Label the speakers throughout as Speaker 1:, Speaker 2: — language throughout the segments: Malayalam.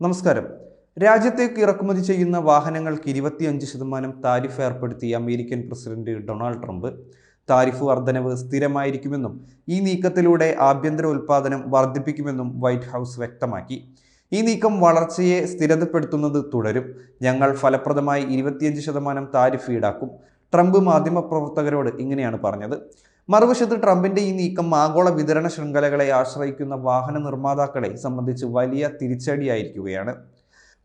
Speaker 1: നമസ്കാരം. രാജ്യത്തേക്ക് ഇറക്കുമതി ചെയ്യുന്ന വാഹനങ്ങൾക്ക് ഇരുപത്തിയഞ്ച് ശതമാനം താരിഫ് ഏർപ്പെടുത്തിയ American president Donald Trump. Tariff വർധനവ് സ്ഥിരമായിരിക്കുമെന്നും ഈ നീക്കത്തിലൂടെ ആഭ്യന്തര ഉൽപ്പാദനം വർദ്ധിപ്പിക്കുമെന്നും വൈറ്റ് ഹൗസ് വ്യക്തമാക്കി. ഈ നീക്കം വളർച്ചയെ സ്ഥിരതപ്പെടുത്തുന്നത് തുടരും. ഞങ്ങൾ ഫലപ്രദമായി ഇരുപത്തിയഞ്ച് ശതമാനം താരിഫ് ഈടാക്കും. ട്രംപ് മാധ്യമപ്രവർത്തകരോട് ഇങ്ങനെയാണ് പറഞ്ഞത്. മറുവശത്ത് ട്രംപിന്റെ ഈ നീക്കം ആഗോള വിതരണ ശൃംഖലകളെ ആശ്രയിക്കുന്ന വാഹന നിർമ്മാതാക്കളെ സംബന്ധിച്ച് വലിയ തിരിച്ചടിയായിരിക്കുകയാണ്.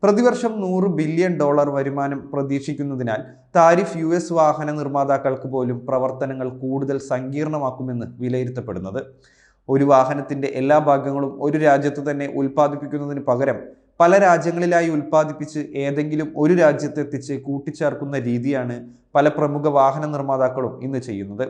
Speaker 1: പ്രതിവർഷം നൂറ് ബില്യൺ ഡോളർ വരുമാനം പ്രതീക്ഷിക്കുന്നതിനാൽ താരിഫ് യു എസ് വാഹന നിർമ്മാതാക്കൾക്ക് പോലും പ്രവർത്തനങ്ങൾ കൂടുതൽ സങ്കീർണമാക്കുമെന്ന് വിലയിരുത്തപ്പെടുന്നത്. ഒരു വാഹനത്തിന്റെ എല്ലാ ഭാഗങ്ങളും ഒരു രാജ്യത്ത് തന്നെ ഉൽപ്പാദിപ്പിക്കുന്നതിന് പകരം പല രാജ്യങ്ങളിലായി ഉൽപ്പാദിപ്പിച്ച് ഏതെങ്കിലും ഒരു രാജ്യത്തെത്തിച്ച് കൂട്ടിച്ചേർക്കുന്ന രീതിയാണ് പല പ്രമുഖ വാഹന നിർമ്മാതാക്കളും ഇന്ന് ചെയ്യുന്നത്.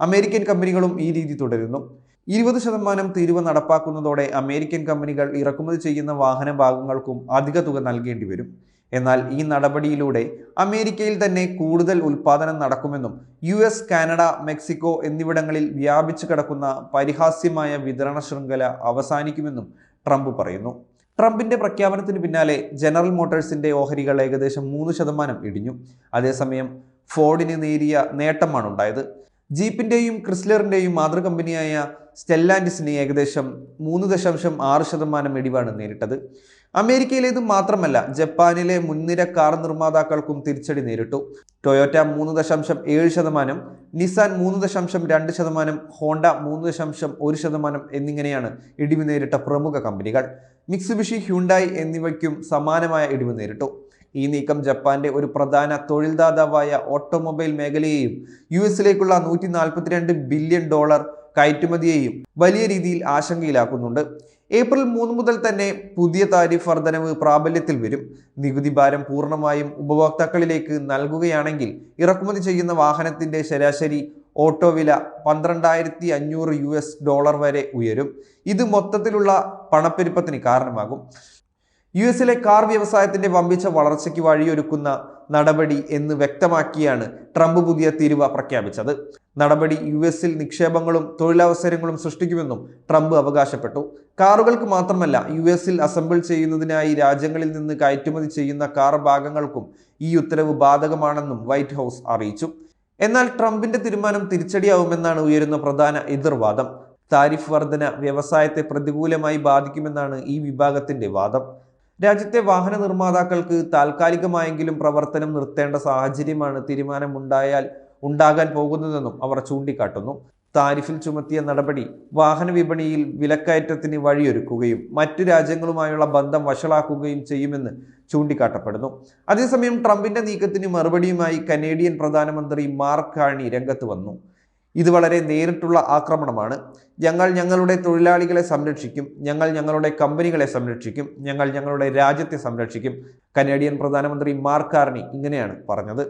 Speaker 1: അമേരിക്കൻ കമ്പനികളും ഈ രീതി തുടരുന്നു. ഇരുപത് ശതമാനം തീരുവ നടപ്പാക്കുന്നതോടെ അമേരിക്കൻ കമ്പനികൾ ഇറക്കുമതി ചെയ്യുന്ന വാഹന ഭാഗങ്ങൾക്കും അധിക തുക നൽകേണ്ടി വരും. എന്നാൽ ഈ നടപടിയിലൂടെ അമേരിക്കയിൽ തന്നെ കൂടുതൽ ഉൽപാദനം നടക്കുമെന്നും യു എസ് കാനഡ മെക്സിക്കോ എന്നിവിടങ്ങളിൽ വ്യാപിച്ചു കിടക്കുന്ന പരിഹാസ്യമായ വിതരണ ശൃംഖല അവസാനിക്കുമെന്നും ട്രംപ് പറയുന്നു. ട്രംപിന്റെ പ്രഖ്യാപനത്തിന് പിന്നാലെ ജനറൽ മോട്ടോഴ്സിന്റെ ഓഹരികൾ ഏകദേശം മൂന്ന് ശതമാനം ഇടിഞ്ഞു. അതേസമയം ഫോർഡിന് നേരിയ നേട്ടമാണ് ഉണ്ടായത് ജീപ്പിന്റെയും ക്രിസ്ലറിന്റെയും മാതൃകമ്പനിയായ സ്റ്റെല്ലാൻഡിസിന് ഏകദേശം മൂന്ന് ദശാംശം ആറ് ശതമാനം ഇടിവാണ് നേരിട്ടത്. അമേരിക്കയിലേത് മാത്രമല്ല ജപ്പാനിലെ മുൻനിര കാർ നിർമ്മാതാക്കൾക്കും തിരിച്ചടി നേരിട്ടു. ടൊയോറ്റ മൂന്ന് ദശാംശം ഏഴ് ശതമാനം നിസാൻ മൂന്ന് ദശാംശം രണ്ട് ശതമാനം ഹോണ്ട മൂന്ന് ദശാംശം ഒരു ശതമാനം എന്നിങ്ങനെയാണ് ഇടിവ് നേരിട്ട പ്രമുഖ കമ്പനികൾ. മിക്സുബിഷി ഹ്യുണ്ടായി എന്നിവയ്ക്കും സമാനമായ ഇടിവ് നേരിട്ടു. ഈ നീക്കം ജപ്പാന്റെ ഒരു പ്രധാന തൊഴിൽദാതാവായ ഓട്ടോമൊബൈൽ മേഖലയെയും യു എസിലേക്കുള്ള നൂറ്റി നാൽപ്പത്തിരണ്ട് ബില്യൺ ഡോളർ കയറ്റുമതിയെയും വലിയ രീതിയിൽ ആശങ്കയിലാക്കുന്നുണ്ട്. ഏപ്രിൽ മൂന്ന് മുതൽ തന്നെ പുതിയ താരിഫ് വർധനവ് പ്രാബല്യത്തിൽ വരും. നികുതി ഭാരം പൂർണമായും ഉപഭോക്താക്കളിലേക്ക് നൽകുകയാണെങ്കിൽ ഇറക്കുമതി ചെയ്യുന്ന വാഹനത്തിന്റെ ശരാശരി ഓട്ടോ വില പന്ത്രണ്ടായിരത്തി അഞ്ഞൂറ് യു എസ് ഡോളർ വരെ ഉയരും. ഇത് മൊത്തത്തിലുള്ള പണപ്പെരുപ്പത്തിന് കാരണമാകും. യു എസിലെ കാർ വ്യവസായത്തിന്റെ വമ്പിച്ച വളർച്ചയ്ക്ക് വഴിയൊരുക്കുന്ന നടപടി എന്ന് വ്യക്തമാക്കിയാണ് ട്രംപ് പുതിയ തീരുവ പ്രഖ്യാപിച്ചത്. നടപടി യു എസിൽ നിക്ഷേപങ്ങളും തൊഴിലവസരങ്ങളും സൃഷ്ടിക്കുമെന്നും ട്രംപ് അവകാശപ്പെട്ടു. കാറുകൾക്ക് മാത്രമല്ല യു എസിൽ അസംബിൾ ചെയ്യുന്നതിനായി രാജ്യങ്ങളിൽ നിന്ന് കയറ്റുമതി ചെയ്യുന്ന കാർ ഭാഗങ്ങൾക്കും ഈ ഉത്തരവ് ബാധകമാണെന്നും വൈറ്റ് ഹൗസ് അറിയിച്ചു. എന്നാൽ ട്രംപിന്റെ തീരുമാനം തിരിച്ചടിയാവുമെന്നാണ് ഉയരുന്ന പ്രധാന എതിർവാദം. താരിഫ് വർധന വ്യവസായത്തെ പ്രതികൂലമായി ബാധിക്കുമെന്നാണ് ഈ വിഭാഗത്തിന്റെ വാദം. രാജ്യത്തെ വാഹന നിർമ്മാതാക്കൾക്ക് താൽക്കാലികമായെങ്കിലും പ്രവർത്തനം നിർത്തേണ്ട സാഹചര്യമാണ് തീരുമാനമുണ്ടായാൽ ഉണ്ടാകാൻ പോകുന്നതെന്നും അവർ ചൂണ്ടിക്കാട്ടുന്നു. താരിഫിൽ ചുമത്തിയ നടപടി വാഹന വിപണിയിൽ വിലക്കയറ്റത്തിന് വഴിയൊരുക്കുകയും മറ്റു രാജ്യങ്ങളുമായുള്ള ബന്ധം വഷളാക്കുകയും ചെയ്യുമെന്ന് ചൂണ്ടിക്കാട്ടപ്പെടുന്നു. അതേസമയം ട്രംപിന്റെ നീക്കത്തിന് മറുപടിയുമായി കനേഡിയൻ പ്രധാനമന്ത്രി മാർക്ക് കാണി രംഗത്ത് വന്നു. ഇത് വളരെ നേരിട്ടുള്ള ആക്രമണമാണ്. ഞങ്ങൾ ഞങ്ങളുടെ തൊഴിലാളികളെ സംരക്ഷിക്കും ഞങ്ങൾ ഞങ്ങളുടെ കമ്പനികളെ സംരക്ഷിക്കും ഞങ്ങൾ ഞങ്ങളുടെ രാജ്യത്തെ സംരക്ഷിക്കും. കനേഡിയൻ പ്രധാനമന്ത്രി മാർക്കാർണി ഇങ്ങനെയാണ് പറഞ്ഞത്.